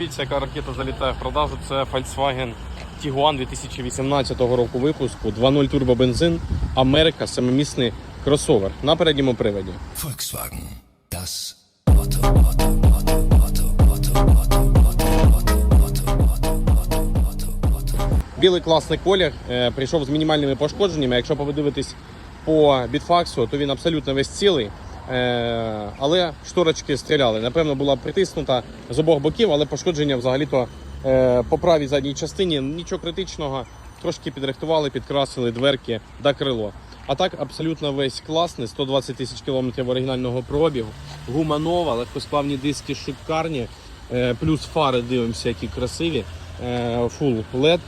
Подивіться, яка ракета залітає в продажу. Це Volkswagen Tiguan 2018 року випуску, 2.0 турбобензин, Америка, семимісний кросовер на передньому приводі. Volkswagen. Das Auto. Auto. Auto. Auto. Auto. Auto. Auto. Auto. Auto. Auto. Auto. Білий класний колір е, прийшов з мінімальними пошкодженнями. Якщо подивитись по бітфаксу, то він абсолютно весь цілий. Е, але шторочки стріляли. Напевно, була притиснута з обох боків, але пошкодження взагалі-то е, по правій задній частині нічого критичного. Трошки підрихтували, підкрасили дверки та крило. А так абсолютно весь класний, 120 тисяч кілометрів оригінального пробігу. Гума нова, легкосплавні диски шикарні, е, плюс фари дивимося, які красиві. Full LED.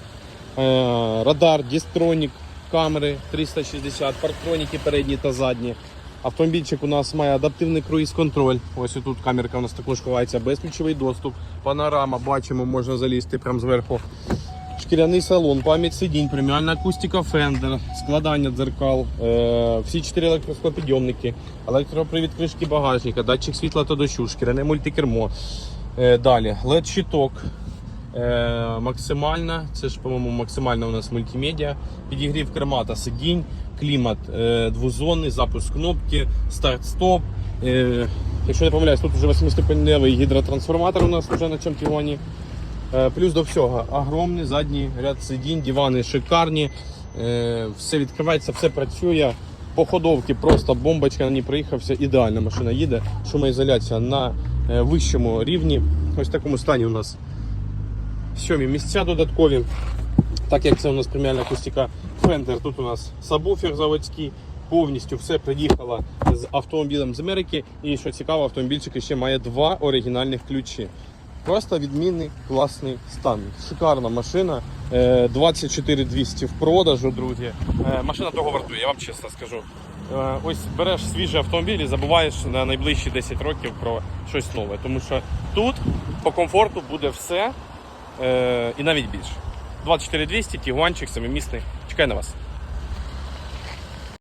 Радар, дістронік, камери 360, парктроніки передні та задні. Автомобільчик у нас має адаптивний круїз-контроль. Ось тут камерка у нас також ховається, безключовий доступ, панорама, бачимо, можна залізти прямо зверху. Шкіряний салон, пам'ять сидінь, преміальна акустика Fender, складання дзеркал, е, всі чотири електросклопідйомники, електропривід кришки багажника, датчик світла та дощу, шкіряне мультикермо. Е, далі LED-щиток, Е, максимальна, це ж, по-моєму, максимальна у нас мультимедіа, підігрів керма та сидінь, клімат е, двозонний, запуск кнопки, старт-стоп. Е, якщо не помиляюсь, тут вже 8-ступеневий гідротрансформатор у нас вже на чемпіоні. Е, плюс до всього огромний задній ряд сидінь, дивани шикарні, е, все відкривається, все працює. По ходовці просто бомбочка на ній проїхався. Ідеальна машина їде. Шумоізоляція на е, вищому рівні. Ось в такому стані у нас сьомі місця додаткові. Так як це у нас преміальна акустика Fender, тут у нас сабвуфер заводський, повністю все приїхало з автомобілем з Америки. І що цікаво, автомобільчик ще має два оригінальних ключі. Просто відмінний класний стан. Шикарна машина. Е, 24 200 в продажу, друзі. Е, Машина того вартує, я вам чесно скажу. Е, Ось береш свіжий автомобіль і забуваєш на найближчі 10 років про щось нове. Тому що тут по комфорту буде все е, і навіть більше. 24 200, тігуанчик, семимісний. Чекай на вас.